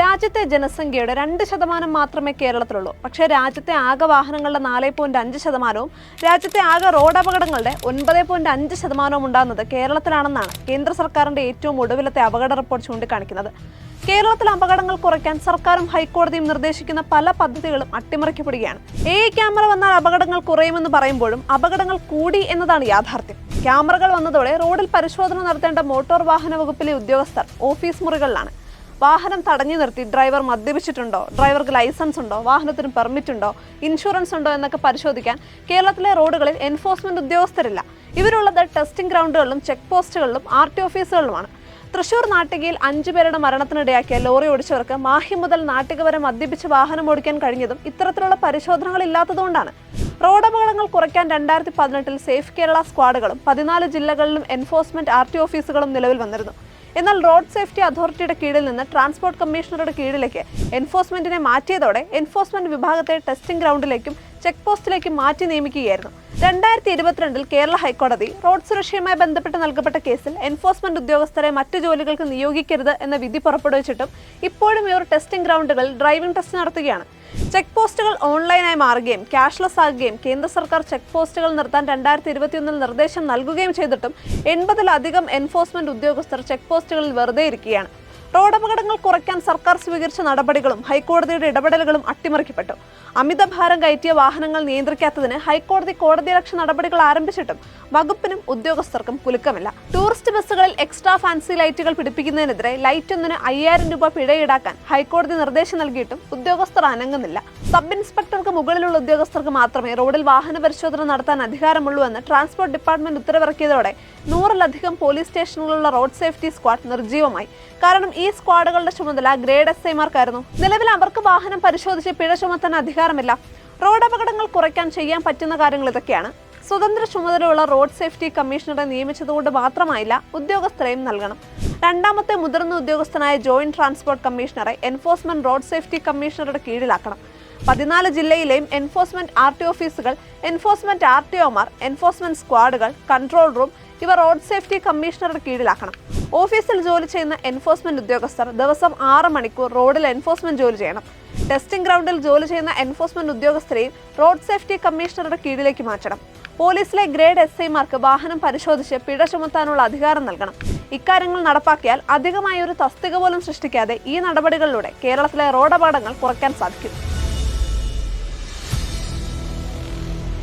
രാജ്യത്തെ ജനസംഖ്യയുടെ രണ്ട് ശതമാനം മാത്രമേ കേരളത്തിലുള്ളൂ. പക്ഷേ രാജ്യത്തെ ആകെ വാഹനങ്ങളുടെ നാല് പോയിന്റ് അഞ്ച് ശതമാനവും രാജ്യത്തെ ആകെ റോഡ് അപകടങ്ങളുടെ ഒൻപത് പോയിന്റ് അഞ്ച് ശതമാനവും ഉണ്ടാകുന്നത് കേരളത്തിലാണെന്നാണ് കേന്ദ്ര സർക്കാരിന്റെ ഏറ്റവും ഒടുവിലത്തെ അപകട റിപ്പോർട്ട് ചൂണ്ടിക്കാണിക്കുന്നത്. കേരളത്തിൽ അപകടങ്ങൾ കുറയ്ക്കാൻ സർക്കാരും ഹൈക്കോടതിയും നിർദ്ദേശിക്കുന്ന പല പദ്ധതികളും അട്ടിമറിക്കപ്പെടുകയാണ്. എ ക്യാമറ വന്നാൽ അപകടങ്ങൾ കുറയുമെന്ന് പറയുമ്പോഴും അപകടങ്ങൾ കൂടി എന്നതാണ് യാഥാർത്ഥ്യം. ക്യാമറകൾ വന്നതോടെ റോഡിൽ പരിശോധന നടത്തേണ്ട മോട്ടോർ വാഹന വകുപ്പിലെ ഉദ്യോഗസ്ഥർ ഓഫീസ് മുറികളിലാണ്. വാഹനം തടഞ്ഞു നിർത്തി ഡ്രൈവർ മദ്യപിച്ചിട്ടുണ്ടോ? ഡ്രൈവർക്ക് ലൈസൻസ് ഉണ്ടോ? വാഹനത്തിന് പെർമിറ്റ് ഉണ്ടോ? ഇൻഷുറൻസ് ഉണ്ടോ എന്നൊക്കെ പരിശോധിക്കാൻ കേരളത്തിലെ റോഡുകളിൽ എൻഫോഴ്സ്മെന്റ് ഉദ്യോഗസ്ഥരില്ല. ഇവരുള്ളത് ടെസ്റ്റിംഗ് ഗ്രൗണ്ടുകളിലും ചെക്ക് പോസ്റ്റുകളിലും ആർ ടി ഓഫീസുകളിലുമാണ് തൃശൂർ നാട്ടികയിൽ അഞ്ചു പേരുടെ മരണത്തിനിടയാക്കിയ ലോറി ഓടിച്ചവർക്ക് മാഹി മുതൽ നാട്ടിക വരെ മദ്യപിച്ച് വാഹനം ഓടിക്കാൻ കഴിഞ്ഞതും ഇത്തരത്തിലുള്ള പരിശോധനകൾ ഇല്ലാത്തതുകൊണ്ടാണ്. റോഡ് അപകടങ്ങൾ കുറയ്ക്കാൻ രണ്ടായിരത്തി പതിനെട്ടിൽ സേഫ് കേരള സ്ക്വാഡുകളും പതിനാല് ജില്ലകളിലും എൻഫോഴ്സ്മെന്റ് ആർ ടി ഓഫീസുകളും നിലവിൽ വന്നിരുന്നു. എന്നാൽ റോഡ് സേഫ്റ്റി അതോറിറ്റിയുടെ കീഴിൽ നിന്ന് ട്രാൻസ്പോർട്ട് കമ്മീഷണറുടെ കീഴിലേക്ക് എൻഫോഴ്സ്മെന്റിനെ മാറ്റിയതോടെ എൻഫോഴ്സ്മെന്റ് വിഭാഗത്തെ ടെസ്റ്റിംഗ് ഗ്രൗണ്ടിലേക്കും ചെക്ക് പോസ്റ്റിലേക്ക് മാറ്റി നിയമിക്കുകയായിരുന്നു. രണ്ടായിരത്തി ഇരുപത്തിരണ്ടിൽ കേരള ഹൈക്കോടതി റോഡ് സുരക്ഷയുമായി ബന്ധപ്പെട്ട് നൽകപ്പെട്ട കേസിൽ എൻഫോഴ്സ്മെന്റ് ഉദ്യോഗസ്ഥരെ മറ്റു ജോലികൾക്ക് നിയോഗിക്കരുത് എന്ന വിധി പുറപ്പെടുവിച്ചിട്ടും ഇപ്പോഴും ഇവർ ടെസ്റ്റിംഗ് ഗ്രൗണ്ടുകളിൽ ഡ്രൈവിംഗ് ടെസ്റ്റ് നടത്തുകയാണ്. ചെക്ക് പോസ്റ്റുകൾ ഓൺലൈനായി മാറുകയും ക്യാഷ്ലെസ് ആകുകയും കേന്ദ്ര സർക്കാർ ചെക്ക് പോസ്റ്റുകൾ നിർത്താൻ രണ്ടായിരത്തി ഇരുപത്തിയൊന്നിൽ നിർദ്ദേശം നൽകുകയും ചെയ്തിട്ടും എൺപതിലധികം എൻഫോഴ്സ്മെന്റ് ഉദ്യോഗസ്ഥർ ചെക്ക് പോസ്റ്റുകളിൽ വെറുതെ ഇരിക്കുകയാണ് റോഡ് അപകടങ്ങൾ കുറയ്ക്കാൻ സർക്കാർ സ്വീകരിച്ച നടപടികളും ഹൈക്കോടതിയുടെ ഇടപെടലുകളും അട്ടിമറിക്കപ്പെട്ടു. അമിതഭാരം കയറ്റിയ വാഹനങ്ങൾ നിയന്ത്രിക്കാത്തതിന് ഹൈക്കോടതി കോടതിയലക്ഷ നടപടികൾ ആരംഭിച്ചിട്ടും വകുപ്പിനും ഉദ്യോഗസ്ഥർക്കും കുലുക്കമില്ല. ടൂറിസ്റ്റ് ബസ്സുകളിൽ എക്സ്ട്രാ ഫാൻസി ലൈറ്റുകൾ പിടിപ്പിക്കുന്നതിനെതിരെ ലൈറ്റ് ഒന്നിന് അയ്യായിരം രൂപ പിഴ ഈടാക്കാൻ ഹൈക്കോടതി നിർദ്ദേശം നൽകിയിട്ടും ഉദ്യോഗസ്ഥർ അനങ്ങുന്നില്ല. സബ് ഇൻസ്പെക്ടർക്ക് മുകളിലുള്ള ഉദ്യോഗസ്ഥർക്ക് മാത്രമേ റോഡിൽ വാഹന പരിശോധന നടത്താൻ അധികാരമുള്ളൂ എന്ന് ട്രാൻസ്പോർട്ട് ഡിപ്പാർട്ട്മെന്റ് ഉത്തരവിറക്കിയതോടെ നൂറിലധികം പോലീസ് സ്റ്റേഷനുകളുള്ള റോഡ് സേഫ്റ്റി സ്ക്വാഡ് നിർജീവമായി. കാരണം ഈ സ്ക്വാഡുകളുടെ ചുമതല ഗ്രേഡ് എസ് ഐമാർക്കായിരുന്നു. നിലവിൽ അവർക്ക് വാഹനം പരിശോധിച്ച് പിഴ ചുമത്താൻ അധികാരമില്ല. റോഡ് അപകടങ്ങൾ കുറയ്ക്കാൻ ചെയ്യാൻ പറ്റുന്ന കാര്യങ്ങൾ ഇതൊക്കെയാണ്. സ്വതന്ത്ര ചുമതലയുള്ള റോഡ് സേഫ്റ്റി കമ്മീഷണറെ നിയമിച്ചതുകൊണ്ട് മാത്രമായില്ല ഉദ്യോഗസ്ഥരെയും നൽകണം. രണ്ടാമത്തെ മുതിർന്ന ഉദ്യോഗസ്ഥനായ ജോയിന്റ് ട്രാൻസ്പോർട്ട് കമ്മീഷണറെ എൻഫോഴ്സ്മെന്റ് റോഡ് സേഫ്റ്റി കമ്മീഷണറുടെ കീഴിലാക്കണം. പതിനാല് ജില്ലയിലെയും എൻഫോഴ്സ്മെന്റ് ആർ ടി ഓഫീസുകൾ എൻഫോഴ്സ്മെന്റ് ആർ ടി ഒമാർ എൻഫോഴ്സ്മെന്റ് സ്ക്വാഡുകൾ കൺട്രോൾ റൂം ഇവ റോഡ് സേഫ്റ്റി കമ്മീഷണറുടെ കീഴിലാക്കണം. ഓഫീസിൽ ജോലി ചെയ്യുന്ന എൻഫോഴ്സ്മെന്റ് ഉദ്യോഗസ്ഥർ ദിവസം ആറ് മണിക്കൂർ റോഡിൽ എൻഫോഴ്സ്മെന്റ് ജോലി ചെയ്യണം. ടെസ്റ്റിംഗ് ഗ്രൗണ്ടിൽ ജോലി ചെയ്യുന്ന എൻഫോഴ്സ്മെന്റ് ഉദ്യോഗസ്ഥരെയും റോഡ് സേഫ്റ്റി കമ്മീഷണറുടെ കീഴിലേക്ക് മാറ്റണം. പോലീസിലെ ഗ്രേഡ് എസ് ഐമാർക്ക് വാഹനം പരിശോധിച്ച് പിഴ ചുമത്താനുള്ള അധികാരം നൽകണം. ഇക്കാര്യങ്ങൾ നടപ്പാക്കിയാൽ അധികമായ ഒരു തസ്തിക പോലും സൃഷ്ടിക്കാതെ ഈ നടപടികളിലൂടെ കേരളത്തിലെ റോഡ് അപകടങ്ങൾ കുറയ്ക്കാൻ സാധിക്കും.